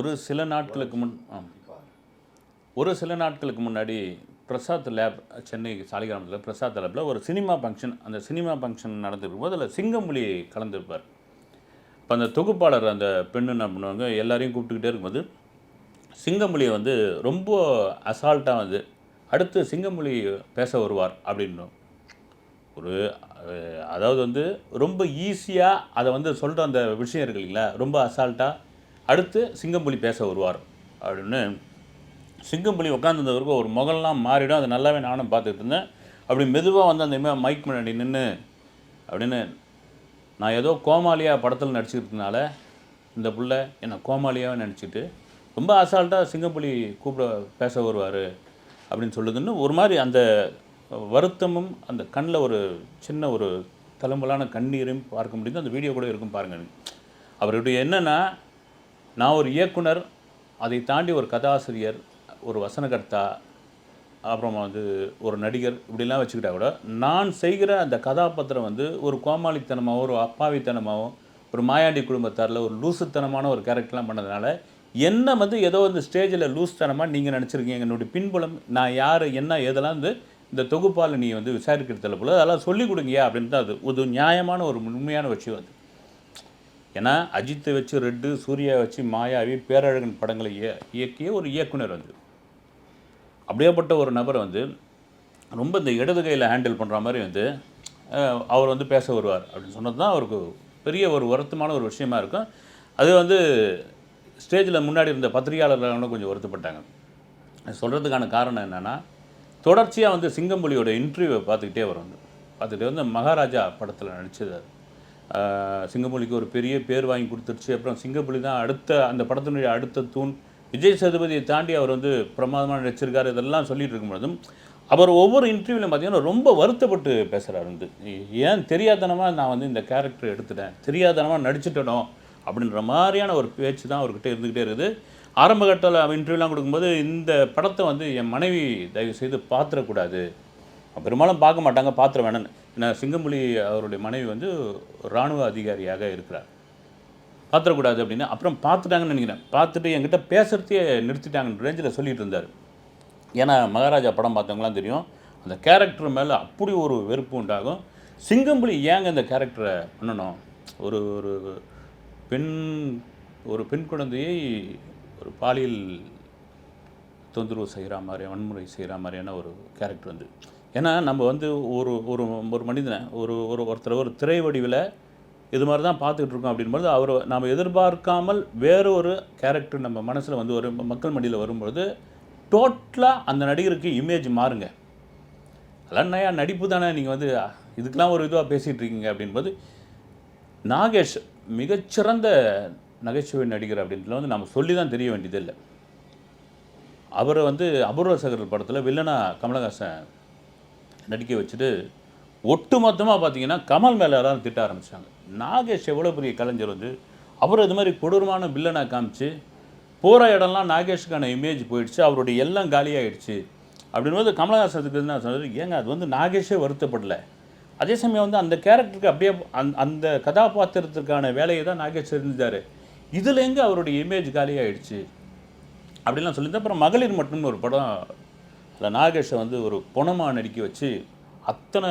ஒரு சில நாட்களுக்கு முன் ஒரு சில நாட்களுக்கு முன்னாடி பிரசாத் லேப் சென்னை சாலிகிராமத்தில் பிரசாத் லேபில் ஒரு சினிமா ஃபங்க்ஷன் அந்த சினிமா ஃபங்க்ஷன் நடந்துருக்கும் போது அதில் சிங்கமொழி கலந்துருப்பார். இப்போ அந்த தொகுப்பாளர் அந்த பெண்ணு என்ன பண்ணுவாங்க எல்லாரையும் கூப்பிட்டுக்கிட்டே இருக்கும்போது சிங்கமொழியை வந்து ரொம்ப அசால்ட்டாக வந்து அடுத்து சிங்கமொழி பேச வருவார் அப்படின்னும். ஒரு அதாவது வந்து ரொம்ப ஈஸியாக அதை வந்து சொல்கிற அந்த விஷயம் இருக்கு இல்லைங்களா ரொம்ப அசால்ட்டாக அடுத்து சிங்கம்புலி பேச வருவார் அப்படின்னு. சிங்கம்புலி உட்காந்துருந்தவருக்கு ஒரு முகம்லாம் மாறிடும். அது நல்லாவே நானும் பார்த்துட்டு இருந்தேன். அப்படி மெதுவாக வந்து அந்த மாதிரி மைக் முன்னாடி நின்று அப்படின்னு நான் ஏதோ கோமாளியா படத்தில் நடிச்சுக்கிறதுனால இந்த புள்ள என்னை கோமாளியாகவே நினச்சிட்டு ரொம்ப அசால்ட்டாக சிங்கப்புலி கூப்பிட பேச வருவார் அப்படின்னு சொல்லுதுன்னு ஒரு மாதிரி அந்த வருத்தமும் அந்த கண்ணில் ஒரு சின்ன ஒரு தழும்பலான கண்ணீரையும் பார்க்க முடியுது. அந்த வீடியோ கூட இருக்கும் பாருங்கள் அவருடைய என்னென்னா நான் ஒரு இயக்குனர் அதை தாண்டி ஒரு கதாசிரியர் ஒரு வசனகர்த்தா அப்புறமா வந்து ஒரு நடிகர் இப்படிலாம் வச்சுக்கிட்டா கூட நான் செய்கிற அந்த கதாபாத்திரம் வந்து ஒரு கோமாளித்தனமாகவும் ஒரு அப்பாவித்தனமாகவும் ஒரு மாயாண்டி குடும்பத்தாரில் ஒரு லூசுத்தனமான ஒரு கேரக்டர்லாம் பண்ணதுனால என்ன வந்து ஏதோ இந்த ஸ்டேஜில் லூஸ்தனமாக நீங்கள் நினச்சிருக்கீங்க என்னுடைய பின்புலம் நான் யார் என்ன எதெல்லாம் வந்து இந்த தொகுப்பால் நீ வந்து விசாரிக்கிறதுல போல அதெல்லாம் சொல்லிக் கொடுங்க அப்படின்னு தான் அது. ஒரு நியாயமான ஒரு உண்மையான விஷயம் அது. ஏன்னா அஜித்தை வச்சு ரெட்டு சூர்யா வச்சு மாயாவி பேரழகன் படங்களை இய- இயக்கிய ஒரு இயக்குனர் வந்து. அப்படியேப்பட்ட ஒரு நபர் வந்து ரொம்ப இந்த இடது கையில் ஹேண்டில் பண்ணுற மாதிரி வந்து அவர் வந்து பேச வருவார். அப்படின்னு சொன்னது தான் அவருக்கு பெரிய ஒரு வருத்தமான ஒரு விஷயமா இருக்கும். அது வந்து ஸ்டேஜில் முன்னாடி இருந்த பத்திரிகையாளர்களும் கொஞ்சம் வருத்தப்பட்டாங்க. அது சொல்கிறதுக்கான காரணம் என்னென்னா தொடர்ச்சியாக வந்து சிங்கம்புலியோட இன்டர்வியூவை பார்த்துக்கிட்டே வரும். வந்து பார்த்துக்கிட்டே வந்து மகாராஜா படத்தில் நடிச்சது சிங்கம்புலிக்கு ஒரு பெரிய பேர் வாங்கி கொடுத்துருச்சு. அப்புறம் சிங்கப்பூலி தான் அடுத்த அந்த படத்தினுடைய அடுத்த தூண் விஜய் சேதுபதியை தாண்டி அவர் வந்து பிரமாதமாக நடிச்சிருக்காரு இதெல்லாம் சொல்லிட்டு இருக்கும்பொழுதும் அவர் ஒவ்வொரு இன்டர்வியூலையும் பார்த்தீங்கன்னா ரொம்ப வருத்தப்பட்டு பேசுகிறார் வந்து. ஏன் தெரியாதனமாக நான் வந்து இந்த கேரக்டர் எடுத்துட்டேன் தெரியாதனமாக நடிச்சிட்டனோ அப்படின்ற மாதிரியான ஒரு பேச்சு தான் அவர்கிட்ட இருந்துக்கிட்டே இருக்குது. ஆரம்ப கட்டத்தில் இன்டர்வியூலாம் கொடுக்கும்போது இந்த படத்தை வந்து என் மனைவி தயவு செய்து பார்த்துடக்கூடாது பெரும்பாலும் பார்க்க மாட்டாங்க பாத்திரம் வேணும்னு. ஏன்னா சிங்கம்புலி அவருடைய மனைவி வந்து இராணுவ அதிகாரியாக இருக்கிறார். பார்த்துடக்கூடாது அப்படின்னு அப்புறம் பார்த்துட்டாங்கன்னு நினைக்கிறேன். பார்த்துட்டு என்கிட்ட பேசுகிறதையே நிறுத்திட்டாங்கன்ற ரேஞ்சில் சொல்லிட்டு இருந்தார். ஏன்னா மகாராஜா படம் பார்த்தவங்களாம் தெரியும் அந்த கேரக்டர் மேலே அப்படி ஒரு வெறுப்பு உண்டாகும். சிங்கம்புலி ஏங்க இந்த கேரக்டரை பண்ணணும்? ஒரு ஒரு பெண் ஒரு பெண் குழந்தையை ஒரு பாலியல் தொந்தரவு செய்கிற மாதிரி வன்முறை செய்கிற மாதிரியான ஒரு கேரக்டர் வந்து. ஏன்னா நம்ம வந்து ஒரு ஒரு ஒரு மனிதனை ஒரு ஒரு ஒருத்தர் ஒரு திரை வடிவில் இது மாதிரி தான் பார்த்துக்கிட்டு இருக்கோம் அப்படின்போது அவர் நாம் எதிர்பார்க்காமல் வேறு ஒரு கேரக்டர் நம்ம மனசில் வந்து ஒரு மக்கள் மடியில் வரும்பொழுது டோட்டலாக அந்த நடிகருக்கு இமேஜ் மாறுங்க. அதெல்லாம் நடிப்பு தானே நீங்கள் வந்து இதுக்கெலாம் ஒரு இதுவாக பேசிகிட்டு இருக்கீங்க அப்படின்போது நாகேஷ் மிகச்சிறந்த நகைச்சுவை நடிகர் அப்படின்றதுல வந்து நம்ம சொல்லி தான் தெரிய வேண்டியதில்லை. அவரை வந்து அபூர்வ சகர் படத்தில் வில்லனா கமலஹாசன் நடிக்க வச்சுட்டு ஒட்டு மொத்தமாக பார்த்தீங்கன்னா கமல் மேலே எல்லாரும் திட்ட ஆரம்பித்தாங்க நாகேஷ் எவ்வளோ பெரிய கலைஞர் வந்து அவர் இது மாதிரி கொடூரமான வில்லனை காமிச்சு போகிற இடம்லாம் நாகேஷுக்கான இமேஜ் போயிடுச்சு அவருடைய எல்லாம் காலியாகிடுச்சு அப்படின்போது கமலஹாசனுக்கு என்ன சொன்னார் ஏங்க அது வந்து நாகேஷே வருத்தப்படல. அதே சமயம் வந்து அந்த கேரக்டருக்கு அப்படியே அந்த அந்த கதாபாத்திரத்திற்கான வேலையை தான் நாகேஷ் செஞ்சுட்டாரு. இதில் எங்கே அவருடைய இமேஜ் காலியாகிடுச்சு அப்படிலாம் சொல்லியிருந்தேன் அப்புறம் மகளிர் மட்டும்னு ஒரு படம் இல்லை நாகேஷை வந்து ஒரு பொணமாக நடிக்க வச்சு அத்தனை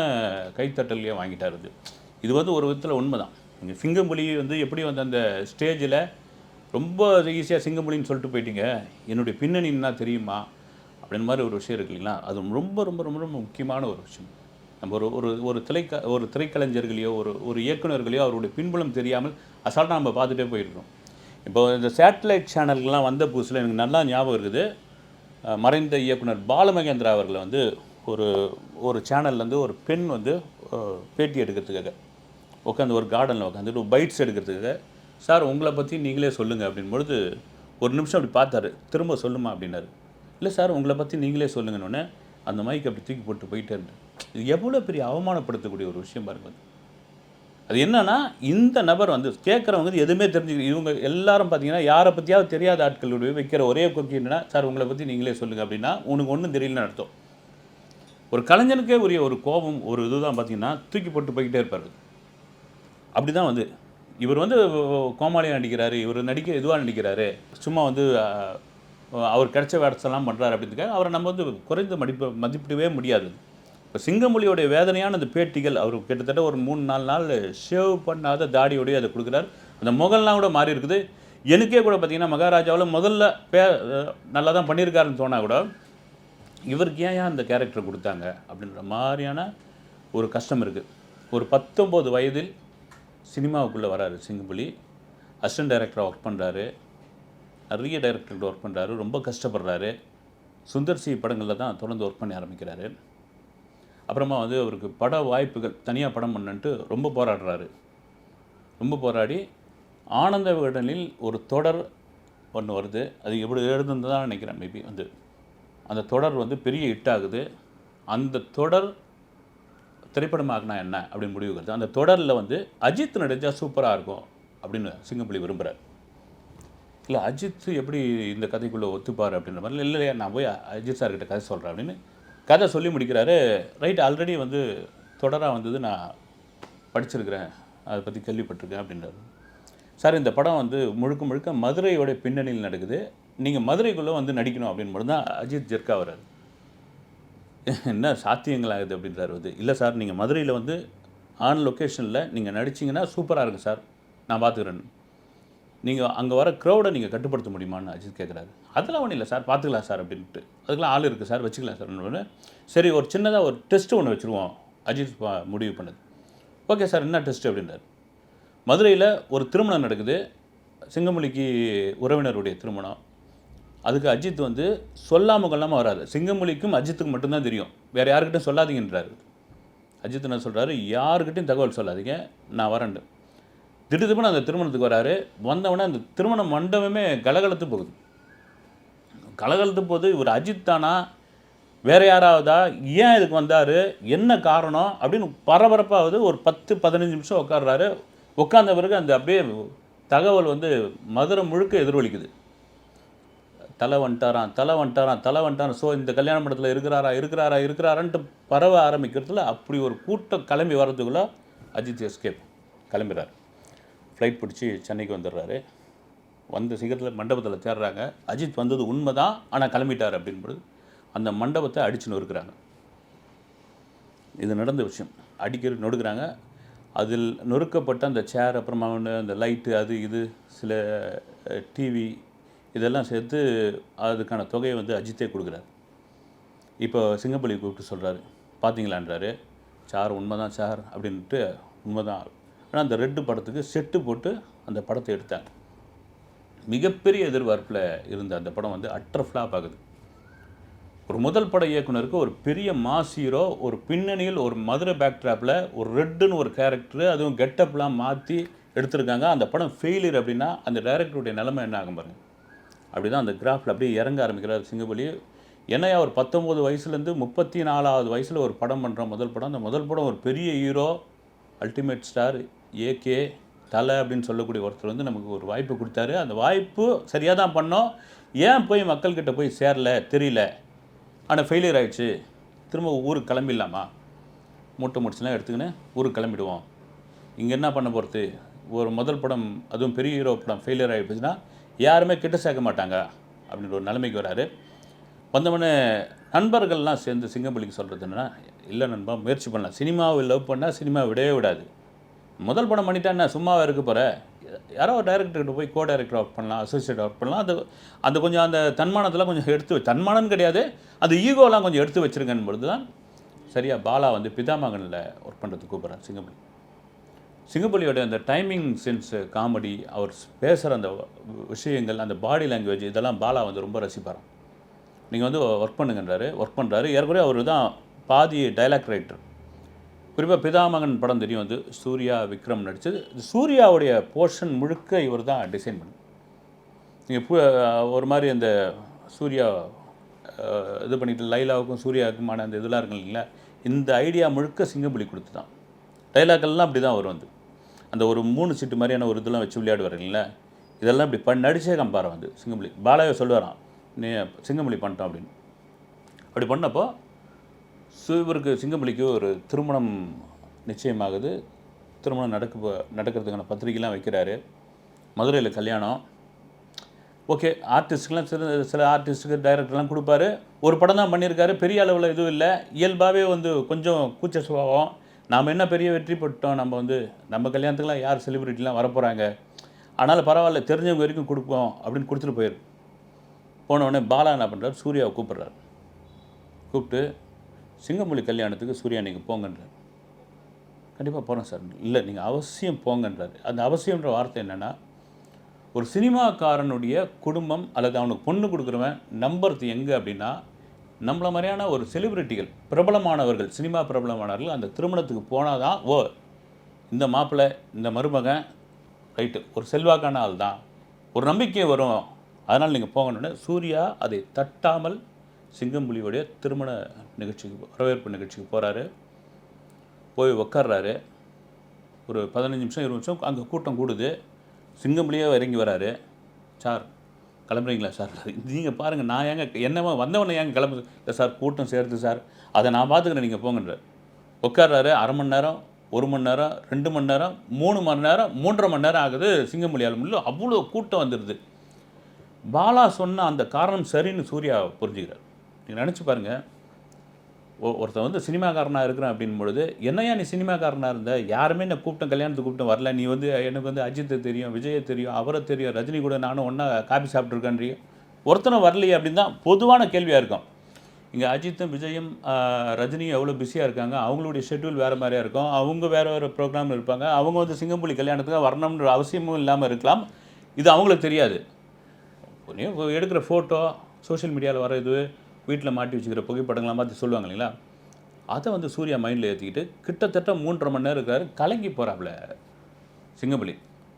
கைத்தட்டல்லையே வாங்கிட்டார் இது. இது வந்து ஒரு விதத்தில் உண்மை தான் நீங்கள் சிங்கம்புலி வந்து எப்படி வந்து அந்த ஸ்டேஜில் ரொம்ப ஈஸியாக சிங்கம்புலின்னு சொல்லிட்டு போயிட்டீங்க என்னுடைய பின்னணி என்ன தெரியுமா? அப்படின்னு மாதிரி ஒரு விஷயம் இருக்கு இல்லைங்களா? அது ரொம்ப ரொம்ப ரொம்ப ரொம்ப முக்கியமான ஒரு விஷயம். நம்ம ஒரு ஒரு ஒரு திரைக்க ஒரு திரைக்கலைஞர்களையோ ஒரு ஒரு இயக்குனர்களையோ அவருடைய பின்புலம் தெரியாமல் அசால்ட்டாக நம்ம பார்த்துட்டே போயிருக்கோம் இப்போ இந்த சேட்டலைட் சேனல்கள்லாம் வந்த புதுசில் எனக்கு நல்லா ஞாபகம் இருக்குது. மறைந்த இயக்குனர் பாலமகேந்திரா அவர்களை வந்து ஒரு ஒரு சேனல்லேருந்து ஒரு பெண் வந்து பேட்டி எடுக்கிறதுக்காக உட்காந்து ஒரு கார்டனில் உட்காந்துட்டு பைட்ஸ் எடுக்கிறதுக்காக சார் உங்களை பற்றி நீங்களே சொல்லுங்கள் அப்படின்பொழுது ஒரு நிமிஷம் அப்படி பார்த்தாரு. திரும்ப சொல்லுமா அப்படின்னாரு. இல்லை சார் உங்களை பற்றி நீங்களே சொல்லுங்கன்னு அந்த மைக் அப்படி தூக்கி போட்டு போயிட்டே இருந்தேன் இது எவ்வளோ பெரிய அவமானப்படுத்தக்கூடிய ஒரு விஷயம் பாருங்கள் அது. என்னென்னா என்னன்னா இந்த நபர் வந்து கேட்குறவங்க வந்து எதுவுமே தெரிஞ்சுக்க இவங்க எல்லாரும் பார்த்தீங்கன்னா யாரை பற்றியாவது தெரியாத ஆட்களுடைய வைக்கிற ஒரே கொக்கி என்னன்னா சார் உங்களை பற்றி நீங்களே சொல்லுங்கள் அப்படின்னா உனக்கு ஒன்றும் தெரியலன்னு அர்த்தம் ஒரு கலைஞனுக்கே உரிய ஒரு கோபம் ஒரு இதுதான் பார்த்தீங்கன்னா தூக்கி போட்டு போய்கிட்டே இருப்பார் அப்படி தான் வந்து இவர் வந்து கோமாளியாக நடிக்கிறாரு இவர் நடிக்க இதுவாக நடிக்கிறாரு சும்மா வந்து அவர் கிடைச்ச வேடத்தெல்லாம் பண்ணுறாரு அப்படின்றதுக்காக அவரை நம்ம வந்து குறைந்த மதிப்பு மதிப்பிடவே முடியாது இப்போ சிங்கமொழியோடைய வேதனையான அந்த பேட்டிகள் அவர் கிட்டத்தட்ட ஒரு மூணு நாலு நாள் ஷேவ் பண்ணாத தாடியோடய அதை கொடுக்குறாரு. அந்த முகல்லாம் கூட மாறி இருக்குது. எனக்கே கூட பார்த்தீங்கன்னா மகாராஜாவில் முதல்ல பே நல்லா தான் பண்ணியிருக்காருன்னு சொன்னால் கூட இவருக்கு ஏன் ஏன் அந்த கேரக்டர் கொடுத்தாங்க அப்படின்ற மாதிரியான ஒரு கஷ்டம் இருக்குது ஒரு பத்தொம்போது வயதில் சினிமாவுக்குள்ளே வராரு சிங்கம்புலி அசிஸ்டன்ட் டைரக்டராக ஒர்க் பண்ணுறாரு நிறைய டைரக்டர்கிட்ட ஒர்க் பண்ணுறாரு ரொம்ப கஷ்டப்படுறாரு. சுந்தர் சி படங்களில் தான் தொடர்ந்து ஒர்க் பண்ணி ஆரம்பிக்கிறாரு. அப்புறமா வந்து அவருக்கு பட வாய்ப்புகள் தனியாக படம் பண்ணுன்ட்டு ரொம்ப போராடுறாரு. ரொம்ப போராடி ஆனந்த விகடனில் ஒரு தொடர் ஒன்று வருது. அது எப்படி எழுதுன்னு தான் நினைக்கிறேன் மேபி வந்து. அந்த தொடர் வந்து பெரிய ஹிட் ஆகுது. அந்த தொடர் திரைப்படமாக்குனா என்ன அப்படின்னு முடிவு வருது. அந்த தொடரில் வந்து அஜித் நடித்தா சூப்பராக இருக்கும் அப்படின்னு சிங்கப்பள்ளி விரும்புகிறார் இல்லை அஜித் எப்படி இந்த கதைக்குள்ளே ஒத்துப்பார் அப்படின்ற மாதிரி இல்லை இல்லையா நான் போய் அஜித் சார்கிட்ட கதை சொல்கிறேன் அப்படின்னு கதை சொல்லி முடிக்கிறாரு. ரைட் ஆல்ரெடி வந்து தொடராக வந்தது நான் படிச்சிருக்கிறேன். அதை பற்றி கேள்விப்பட்டிருக்கேன் அப்படின்றாரு. சார் இந்த படம் வந்து முழுக்க முழுக்க மதுரையோட பின்னணியில் நடக்குது. நீங்கள் மதுரைக்குள்ளே வந்து நடிக்கணும் அப்படின்னு மட்டும்தான் அஜித் ஜெர்கா வர்றாரு. என்ன சாத்தியங்களாகுது அப்படின்றாரு வந்து. இல்லை சார் நீங்கள் மதுரையில் வந்து ஆன் லொக்கேஷனில் நீங்கள் நடிச்சிங்கன்னா சூப்பராக இருக்கும் சார். நான் பார்த்துக்குறேன் நீங்கள் அங்கே வர க்ரௌடை நீங்கள் கட்டுப்படுத்த முடியுமான்னு அஜித் கேட்குறாரு அதெல்லாம் ஒன்றும் இல்லை சார் பார்த்துக்கலாம் சார் அப்படின்ட்டு அதுக்கெல்லாம் ஆள் இருக்குது சார் வச்சுக்கலாம் சார் சரி ஒரு சின்னதாக ஒரு டெஸ்ட்டு ஒன்று வச்சுருவோம். அஜித் பா- முடிவு பண்ணது. ஓகே சார் என்ன டெஸ்ட் அப்படின்றார். மதுரையில் ஒரு திருமணம் நடக்குது. சிங்கமொழிக்கு உறவினருடைய திருமணம். அதுக்கு அஜித் வந்து சொல்லாமல் கொள்ளாமல் வராது சிங்கமொழிக்கும் அஜித்துக்கு மட்டும்தான் தெரியும். வேறு யாருக்கிட்டையும் சொல்லாதீங்கன்றாரு. அஜித் என்ன சொல்கிறாரு யாருக்கிட்டையும் தகவல் சொல்லாதீங்க. நான் வரேன் திடீர்னு அந்த திருமணத்துக்கு வராரு. வந்தவொடனே அந்த திருமண மண்டபமே கலகலத்து போகுது. கலகலத்து போது இவர் அஜித் தானா? வேறு யாராவதா? ஏன் இதுக்கு வந்தார்? என்ன காரணம்? அப்படின்னு பரபரப்பாகுது ஒரு பத்து பதினஞ்சு நிமிஷம் உட்கார்றாரு. உட்காந்த பிறகு அந்த அப்படியே தகவல் வந்து மதுரை முழுக்க எதிரொலிக்குது. தலை வந்துட்டாராம் தலை வந்துட்டாராம் தலை வந்துட்டாராம். ஸோ இந்த கல்யாண மண்டபத்தில் இருக்கிறாரா இருக்கிறாரா இருக்கிறாரான்ட்டு பரவ ஆரம்பிக்கிறதுல அப்படி ஒரு கூட்டம் கிளம்பி வர்றதுக்குள்ளே அஜித் எஸ்கேப் கிளம்புறாரு. ஃப்ளைட் பிடிச்சி சென்னைக்கு வந்துடுறாரு. வந்த சீக்கிரத்தில் மண்டபத்தில் தேடுறாங்க அஜித் வந்தது உண்மை தான் ஆனால் கிளம்பிட்டார் அப்படின்போது அந்த மண்டபத்தை அடித்து நொறுக்கிறாங்க. இது நடந்த விஷயம். அடிக்கடி நொடுக்கிறாங்க அதில் நொறுக்கப்பட்ட அந்த சேர் அப்புறமா அந்த லைட்டு அது இது சில டிவி இதெல்லாம் சேர்த்து அதுக்கான தொகையை வந்து அஜித்தே கொடுக்குறாரு. இப்போ சிங்கப்பள்ளி கூப்பிட்டு சொல்கிறாரு பார்த்தீங்களான்றாரு சார் உண்மை தான் சார் அப்படின்ட்டு உண்மை தான் ஆனால் அந்த ரெட்டு படத்துக்கு செட்டு போட்டு அந்த படத்தை எடுத்தாங்க. மிகப்பெரிய எதிர்பார்ப்பில் இருந்த அந்த படம் வந்து அட்டர் ஃப்ளாப் ஆகுது. ஒரு முதல் பட இயக்குனருக்கு ஒரு பெரிய மாஸ் ஹீரோ ஒரு பின்னணியில் ஒரு மதுரை பேக்ட்ராப்பில் ஒரு ரெட்டுன்னு ஒரு கேரக்டர் அதுவும் கெட்டப்லாம் மாற்றி எடுத்திருக்காங்க. அந்த படம் ஃபெயிலியர் அப்படின்னா அந்த டைரக்டருடைய நிலைமை என்ன ஆகும் பாருங்க. அப்படி தான் அந்த கிராஃபில் அப்படியே இறங்க ஆரம்பிக்கிறார் சிங்கபலி என்னையா ஒரு பத்தொம்போது வயசுலேருந்து முப்பத்தி நாலாவது வயசில் ஒரு படம் பண்ணுற முதல் படம். அந்த முதல் படம் ஒரு பெரிய ஹீரோ அல்டிமேட் ஸ்டார் ஏகே தலை அப்படின்னு சொல்லக்கூடிய ஒருத்தர் வந்து நமக்கு ஒரு வாய்ப்பு கொடுத்தாரு. அந்த வாய்ப்பு சரியாக தான் பண்ணோம். ஏன் போய் மக்கள்கிட்ட போய் சேரல? தெரியல. ஆனால் ஃபெயிலியர் ஆகிடுச்சு திரும்ப ஊருக்கு கிளம்பிடலாமா? மூட்டை முடிச்சுலாம் எடுத்துக்கின்னு ஊருக்கு கிளம்பிடுவோம். இங்கே என்ன பண்ண போகிறது ஒரு முதல் படம் அதுவும் பெரிய ஹீரோ படம் ஃபெயிலியர் ஆகிடுச்சுன்னா யாருமே கிட்ட சேர்க்க மாட்டாங்க அப்படின்ற ஒரு நிலைமைக்கு வராரு. வந்தவொடனே நண்பர்கள்லாம் சேர்ந்து சிங்கம்பலிக்கு சொல்கிறது என்னென்னா இல்லை நண்பா முயற்சி பண்ணலாம். சினிமாவை லவ் பண்ணால் சினிமா விடவே விடாது. முதல் படம் பண்ணிட்டா என்ன? சும்மாவே இருக்க போகிற யாரோ ஒரு டைரக்டர்கிட்ட போய் கோ டைரக்டர் ஒர்க் பண்ணலாம் அசோசியேட் ஒர்க் பண்ணலாம். அது அந்த கொஞ்சம் அந்த தன்மானத்தில் கொஞ்சம் எடுத்து தன்மானம் கிடையாது. அந்த ஈகோலாம் கொஞ்சம் எடுத்து வச்சிருக்கேன் பொழுது தான் சரியாக பாலா வந்து பிதாமகனில் ஒர்க் பண்ணுறதுக்கு கூப்பிட்றேன் சிங்கப்பள்ளி. சிங்கப்பள்ளியோட அந்த டைமிங் சென்ஸு காமெடி அவர் பேசுகிற அந்த விஷயங்கள் அந்த பாடி லாங்குவேஜ் இதெல்லாம் பாலா வந்து ரொம்ப ரசிப்பாராம். நீங்கள் வந்து ஒர்க் பண்ணுங்கன்றாரு ஒர்க் பண்ணுறாரு ஏற்கனவே அவர் தான் பாதி டைலாக் ரைட்டர் குறிப்பாக பிதாமகன் படம் தெரியும் வந்து சூர்யா விக்ரம் நடித்தது சூர்யாவுடைய போர்ஷன் முழுக்க இவர் தான் டிசைன் பண்ணு. நீங்கள் ஒரு மாதிரி அந்த சூர்யா இது பண்ணிட்டு லைலாவுக்கும் சூர்யாவுக்குமான அந்த இதெல்லாம் இருக்கு இல்லைங்களா? இந்த ஐடியா முழுக்க சிங்கம்புலி கொடுத்து தான் டைலாக்கெல்லாம் அப்படி தான் வரும் வந்து. அந்த ஒரு மூணு சீட்டு மாதிரியான ஒரு இதெல்லாம் வச்சு விளையாடுவார் இல்லைங்களா? இதெல்லாம் இப்படி பண்ண நடிச்சே கம்பாரம் வந்து சிங்கம்புலி பாலாவை சொல்லுவாராம் நீ சிங்கம்புலி பண்ணிட்டோம் அப்படின்னு. அப்படி பண்ணப்போ ஸோ இவருக்கு சிங்கம்பலிக்கு ஒரு திருமணம் நிச்சயமாகுது. திருமணம் நடக்க நடக்கிறதுக்கான பத்திரிக்கைலாம் வைக்கிறாரு. மதுரையில் கல்யாணம். ஓகே ஆர்டிஸ்ட்க்கெலாம் சில சில ஆர்டிஸ்ட்டுக்கு டைரக்டர்லாம் கொடுப்பாரு. ஒரு படம் தான் பண்ணியிருக்காரு. பெரிய அளவில் எதுவும் இல்லை. இயல்பாகவே வந்து கொஞ்சம் கூச்ச சுபாவம். நாம் என்ன பெரிய வெற்றி பெற்றோம்? நம்ம வந்து நம்ம கல்யாணத்துக்குலாம் யார் செலிபிரிட்டிலாம் வரப்போகிறாங்க ஆனாலும் பரவாயில்ல தெரிஞ்சவங்க வரைக்கும் கொடுப்போம் அப்படின்னு கொடுத்துட்டு போயிரு. போன உடனே பாலா என்ன பண்ணுறாரு சூர்யாவை கூப்பிட்றாரு. கூப்பிட்டு சிங்கமொழி கல்யாணத்துக்கு சூர்யா நீங்கள் போங்கன்றார். கண்டிப்பாக போகிறேன் சார். இல்லை நீங்கள் அவசியம் போங்கன்றார். அந்த அவசியம்ன்ற வார்த்தை என்னென்னா ஒரு சினிமாக்காரனுடைய குடும்பம் அல்லது அவனுக்கு பொண்ணு கொடுக்குறவன் நம்புறது எங்கே அப்படின்னா நம்மள மாதிரியான ஒரு செலிபிரிட்டிகள் பிரபலமானவர்கள் சினிமா பிரபலமானவர்கள் அந்த திருமணத்துக்கு போனால் தான் ஓ இந்த மாப்பிள்ளை இந்த மருமகன் ரைட்டு ஒரு செல்வாக்கான ஆள் தான் ஒரு நம்பிக்கை வரும். அதனால் நீங்கள் போங்கன்னு சூர்யா அதை தட்டாமல் சிங்கம்புலியோடைய திருமண நிகழ்ச்சிக்கு வரவேற்பு நிகழ்ச்சிக்கு போகிறாரு போய் உக்காடுறாரு ஒரு பதினஞ்சு நிமிஷம் இருபது நிமிஷம் அங்கே கூட்டம் கூடுது. சிங்கம்புலியே இறங்கி வராரு. Sir கிளம்புறீங்களா sir? நீங்கள் பாருங்கள் நான் ஏங்க என்னவோ வந்தவொடனே ஏங்க கிளம்பு இல்லை சார் கூட்டம் சேர்த்து சார். அதை நான் பார்த்துக்கிறேன் நீங்கள் போங்கன்றார். உட்கார்றாரு அரை மணி நேரம் ஒரு மணி நேரம் ரெண்டு மணி நேரம் மூணு மணி நேரம் மூன்றரை மணி நேரம் ஆகுது சிங்கமொழியால் முடியல அவ்வளோ கூட்டம் வந்துடுது பாலா சொன்ன அந்த காரணம் சரின்னு சூர்யா புரிஞ்சுக்கிறார். நீங்கள் நினச்சி பாருங்கள் ஒ- ஒருத்தன் வந்து சினிமாக்காரனாக இருக்கிறான் அப்படின் பொழுது என்னையா நீ சினிமாக்காரனாக இருந்த? யாருமே நான் கூப்பிட்டேன் கல்யாணத்துக்கு கூப்பிட்டேன் வரல. நீ வந்து எனக்கு வந்து அஜித்தை தெரியும் விஜயை தெரியும் அவரை தெரியும் ரஜினி கூட நானும் ஒன்றா காபி சாப்பிட்ருக்கேன்றியும் ஒருத்தனை வரலையே அப்படின்னு தான் பொதுவான கேள்வியாக இருக்கும். இங்கே அஜித்தும் விஜயும் ரஜினியும் எவ்வளோ பிஸியாக இருக்காங்க? அவங்களுடைய ஷெட்யூல் வேறு மாதிரியாக இருக்கும். அவங்க வேறு வேறு ப்ரோக்ராம் இருப்பாங்க. அவங்க வந்து சிங்கம்புலி கல்யாணத்துக்கு வரணும்ன்ற அவசியமும் இல்லாமல் இருக்கலாம். இது அவங்களுக்கு தெரியாது. எடுக்கிற ஃபோட்டோ சோஷியல் மீடியாவில் வர இது வீட்டில் மாட்டி வச்சுக்கிற புகைப்படங்கள்லாம் பார்த்து சொல்லுவாங்க இல்லைங்களா? அதை வந்து சூர்யா மைண்டில் ஏற்றிக்கிட்டு கிட்டத்தட்ட மூன்றரை மணி நேரம் இருக்கார் கலங்கி போகிறாப்புல சிங்கப்பள்ளி.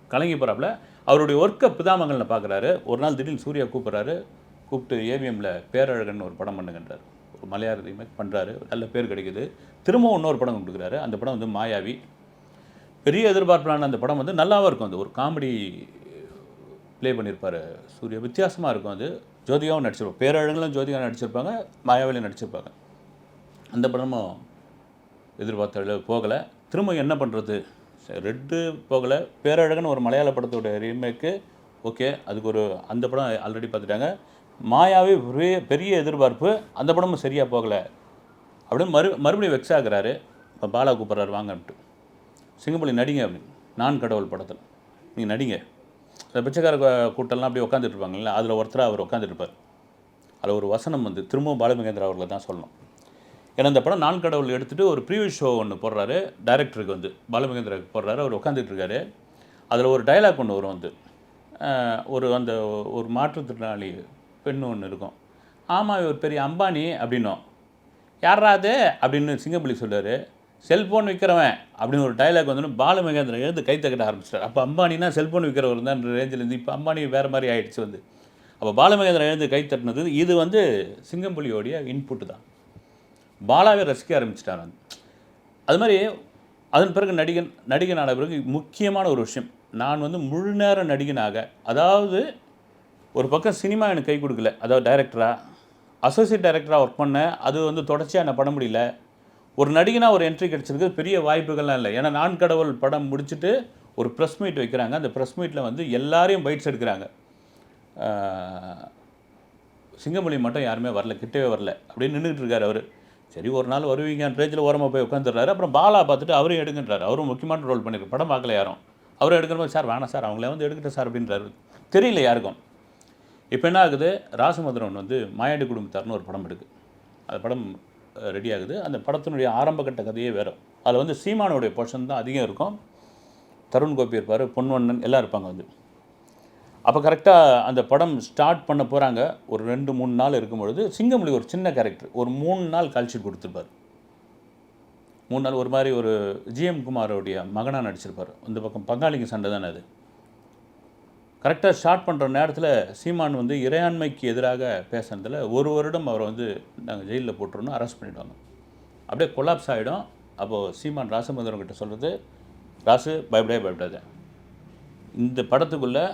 கலங்கி போகிறாப்புல அவருடைய ஒர்க்கை பிதாமங்கலில் பார்க்குறாரு. ஒரு நாள் திடீர்னு சூர்யா கூப்பிட்றாரு. கூப்பிட்டு ஏவிஎம்மில் பேரழகன் ஒரு படம் பண்ணுங்கன்றார். ஒரு மலையாள ரீமேக் பண்ணுறாரு நல்ல பேர் கிடைக்குது. திரும்பவும் இன்னொரு படம் கொடுக்குறாரு. அந்த படம் வந்து மாயாவி. பெரிய எதிர்பார்ப்பிலான அந்த படம் வந்து நல்லாவும் இருக்கும். அது ஒரு காமெடி ப்ளே பண்ணியிருப்பார் சூர்யா. வித்தியாசமாக இருக்கும் அது. ஜோதிகாவும் நடிச்சிருப்பாங்க. பேரழகங்களும் ஜோதிகா நடிச்சிருப்பாங்க மாயாவிலையும் நடிச்சிருப்பாங்க. அந்த படமும் எதிர்பார்த்த போகலை. திரும்ப என்ன பண்ணுறது ரெட்டு போகலை. பேரழகன் ஒரு மலையாள படத்தோட ரீமேக்கு ஓகே அதுக்கு ஒரு அந்த படம் ஆல்ரெடி பார்த்துட்டாங்க. மாயாவே பெரிய பெரிய எதிர்பார்ப்பு அந்த படமும் சரியாக போகலை. அப்படின்னு மறு மறுபடியும் வெக்ஸ் ஆகுறாரு. இப்போ பாலா கூப்பிட்றாரு வாங்கன்ட்டு. சிங்கப்பள்ளி நடிங்க அப்படின்னு. நான் கடவுள் படத்தில். நீங்கள் நடிங்க. அந்த பிச்சைக்கார கூட்டம்லாம் அப்படி உட்காந்துட்டு இருப்பாங்கல்ல அதில் ஒருத்தர் அவர் உட்காந்துருப்பார் அதில் ஒரு வசனம் வந்து திரும்பவும் பாலமகேந்திரா அவர்களை தான் சொல்லணும். ஏன்னா இந்த படம் நான் கடவுள் எடுத்துகிட்டு ஒரு ப்ரீவியூ ஷோ ஒன்று போடுறாரு டைரக்டருக்கு வந்து பாலமகேந்திராவுக்கு போடுறாரு அவர் உட்காந்துட்ருக்காரு அதில் ஒரு டைலாக் ஒன்று வரும் வந்து. ஒரு அந்த ஒரு மாற்றுத்திறனாளி பெண் ஒன்று இருக்கும். ஆமாம் இவர் பெரிய அம்பானி அப்படின்னும். யாரா அது? அப்படின்னு சிங்கப்பள்ளி சொல்றாரு. செல்ஃபோன் விற்கிறவன் அப்படின்னு ஒரு டைலாக் வந்து பாலமகேந்திரன் எழுந்து கை ஆரம்பிச்சிட்டார். அப்போ அம்பானினா செல்ஃபோன் விற்கிறவர் தான் ரேஞ்சில் இருந்து இப்போ அம்பானி வேறு மாதிரி ஆயிடுச்சு வந்து. அப்போ பாலமகேந்திரன் எழுந்து கை தட்டினது இது வந்து சிங்கம்புலியோடைய இன்புட்டு தான். பாலாவே ரசிக்க ஆரம்பிச்சிட்டார் வந்து அது மாதிரி அதன் பிறகு நடிகன் நடிகனான பிறகு முக்கியமான ஒரு விஷயம். நான் வந்து முழு நேர நடிகனாக அதாவது ஒரு பக்கம் சினிமா எனக்கு கை கொடுக்கல. அதாவது டைரக்டராக அசோசியேட் டைரக்டராக ஒர்க் பண்ணேன். அது வந்து தொடர்ச்சியாக என்ன பண்ண முடியல. ஒரு நடிகனாக ஒரு என்ட்ரி கிடச்சிருக்கு பெரிய வாய்ப்புகள்லாம் இல்லை. ஏன்னா நான் கடவுள் படம் முடிச்சுட்டு ஒரு ப்ரெஸ் மீட் வைக்கிறாங்க. அந்த ப்ரெஸ் மீட்டில் வந்து எல்லாரையும் பைட்ஸ் எடுக்கிறாங்க. சிங்கமொழி மட்டும் யாருமே வரல கிட்டவே வரல அப்படின்னு நின்றுட்டு இருக்காரு அவர். சரி ஒரு நாள் வருவீங்க ரேஞ்சில் ஓரமாக போய் உட்காந்துடுறாரு. அப்புறம் பாலா பார்த்துட்டு அவரையும் எடுக்கின்றாரு அவரும் முக்கியமான ரோல் பண்ணியிருக்கு படம் பார்க்கல யாரும். அவரும் எடுக்கிற போது சார் வேணாம் சார் அவங்களே வந்து எடுக்கிட்டேன் சார் அப்படின்றாரு தெரியல யாருக்கும். இப்போ என்ன ஆகுது? ராசமுதிரன் வந்து மாயாண்டி குடும்பத்தார்னு ஒரு படம் எடுக்கு அந்த படம் ரெடி ஆகுது. அந்த படத்தினுடைய ஆரம்பகட்ட கதையே வேறு. அதில் வந்து சீமானுடைய போர்ஷன் தான் அதிகம் இருக்கும். தருண் கோபி இருப்பார் பொன்வண்ணன் எல்லாம் இருப்பாங்க வந்து. அப்போ கரெக்டாக அந்த படம் ஸ்டார்ட் பண்ண போகிறாங்க ஒரு ரெண்டு மூணு நாள் இருக்கும் பொழுது சிங்கமொழி ஒரு சின்ன கேரக்டர் ஒரு மூணு நாள் கால்ஷீட் கொடுத்துருப்பார். மூணு நாள் ஒரு மாதிரி ஒரு ஜிஎம் குமாரோடைய மகனாக நடிச்சிருப்பார். இந்த பக்கம் பங்காளிங்க சண்டை தானே அது. கரெக்டாக ஸ்டார்ட் பண்ணுற நேரத்தில் சீமான் வந்து இறையாண்மைக்கு எதிராக பேசுனதில் ஒரு வருடம் அவரை வந்து நாங்கள் ஜெயிலில் போட்டுருணும் அரெஸ்ட் பண்ணிவிடுவாங்க அப்படியே கொலாப்ஸ் ஆகிடும் அப்போது சீமான் ராசமுந்திரன் கிட்ட சொல்கிறது ராசு பயப்படவே பயப்படாத. இந்த படத்துக்குள்ளே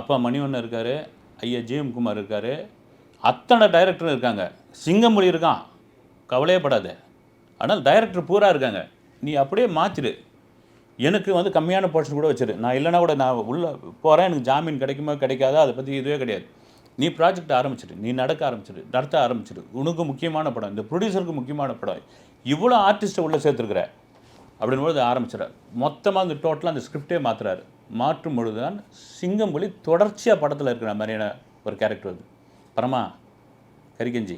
அப்பா மணிவண்ணன் இருக்கார் ஐயா ஜிஎம் குமார் இருக்கார். அத்தனை டைரக்டரும் இருக்காங்க. சிங்கமொழி இருக்கான். கவலையே படாத ஆனால் டைரக்டர் பூரா இருக்காங்க. நீ அப்படியே மாற்றிடு எனக்கு வந்து கம்மியான போர்ஷன் கூட வச்சிரு. நான் இல்லைனா கூட நான் உள்ளே போகிறேன் எனக்கு ஜாமீன் கிடைக்குமா கிடைக்காதா அதை பற்றி இதுவே கிடையாது. நீ ப்ராஜெக்ட் ஆரம்பிச்சிடு நீ நடக்க ஆரம்பிச்சிடு நடத்த ஆரம்பிச்சிடு உனக்கு முக்கியமான படம் இந்த ப்ரொடியூசருக்கு முக்கியமான படம். இவ்வளோ ஆர்டிஸ்ட்டை உள்ளே சேர்த்துருக்குற. அப்படின்போது ஆரம்பிச்சிடார் மொத்தமாக அந்த டோட்டலாக அந்த ஸ்கிரிப்டே மாற்றுறாரு மாற்றும் பொழுது தான் சிங்கம்புலி தொடர்ச்சியாக படத்தில் இருக்கிற மாதிரியான ஒரு கேரக்டர் வருது பரமா கரிகஞ்சி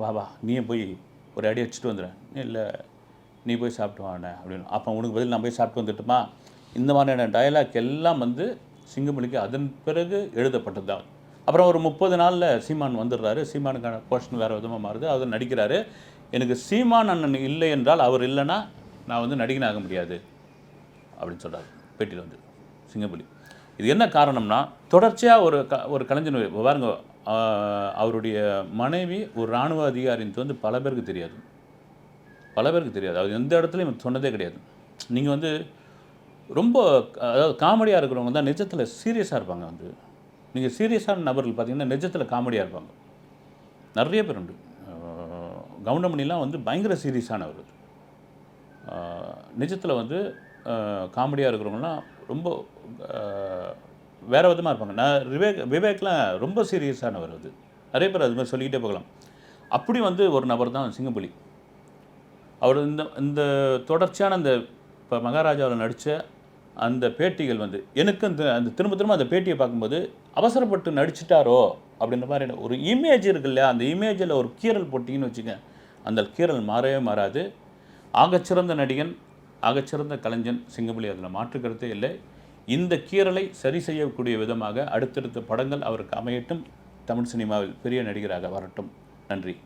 வா வா நீயே போய் ஒரு அடி வச்சுட்டு வந்துடுறேன் இல்லை நீ போய் சாப்பிட்டு வாண்ணே அப்படின்னு. அப்போ உனக்கு பதில் நான் போய் சாப்பிட்டு வந்துட்டுமா? இந்த மாதிரியான டயலாக் எல்லாம் வந்து சிங்கமொழிக்கு அதன் பிறகு எழுதப்பட்டது தான் அப்புறம் ஒரு முப்பது நாளில் சீமான் வந்துடுறாரு. சீமானுக்கான போர்ஷன் வேறு விதமாக மாறுது. அவர் நடிக்கிறாரு. எனக்கு சீமான் அண்ணன் இல்லை என்றால் அவர் இல்லைன்னா நான் வந்து நடிகனாக முடியாது அப்படின்னு சொல்கிறார் பேட்டியில் வந்து சிங்கப்புலி இது என்ன காரணம்னா தொடர்ச்சியாக ஒரு க ஒரு கலைஞர் பாருங்க அவருடைய மனைவி ஒரு இராணுவ அதிகாரின்ட்டு வந்து பல பேருக்கு தெரியாது. பல பேருக்கு தெரியாது. அது எந்த இடத்துலையும் சொன்னதே கிடையாது. நீங்கள் வந்து ரொம்ப அதாவது காமெடியாக இருக்கிறவங்க தான் நிஜத்தில் சீரியஸாக இருப்பாங்க வந்து. நீங்கள் சீரியஸான நபர்கள் பார்த்தீங்கன்னா நிஜத்தில் காமெடியாக இருப்பாங்க. நிறைய பேர் உண்டு. கவுண்டமணிலாம் வந்து பயங்கர சீரியஸானவர் நிஜத்தில் வந்து காமெடியாக இருக்கிறவங்கலாம் ரொம்ப வேறு விதமாக இருப்பாங்க. நான் விவேக் விவேக்லாம் ரொம்ப சீரியஸானவர் அது. நிறைய பேர் அது மாதிரி சொல்லிக்கிட்டே போகலாம். அப்படி வந்து ஒரு நபர் தான் சிங்கப்புலி அவர் இந்த இந்த தொடர்ச்சியான அந்த இப்போ மகாராஜாவில் நடித்த அந்த பேட்டிகள் வந்து எனக்கு அந்த அந்த திரும்ப திரும்ப அந்த பேட்டியை பார்க்கும்போது அவசரப்பட்டு நடிச்சிட்டாரோ அப்படின்ற மாதிரி ஒரு இமேஜ் இருக்கு இல்லையா? அந்த இமேஜில் ஒரு கீறல் போட்டிங்கன்னு வச்சுங்க அந்த கீறல் மாறவே மாறாது. ஆகச்சிறந்த நடிகன் ஆகச்சிறந்த கலைஞன் சிங்கப்புலி அதில் மாற்றுக்கருத்தே இல்லை. இந்த கீறலை சரி செய்யக்கூடிய விதமாக அடுத்தடுத்த படங்கள் அவருக்கு அமையட்டும். தமிழ் சினிமாவில் பெரிய நடிகராக வரட்டும். நன்றி.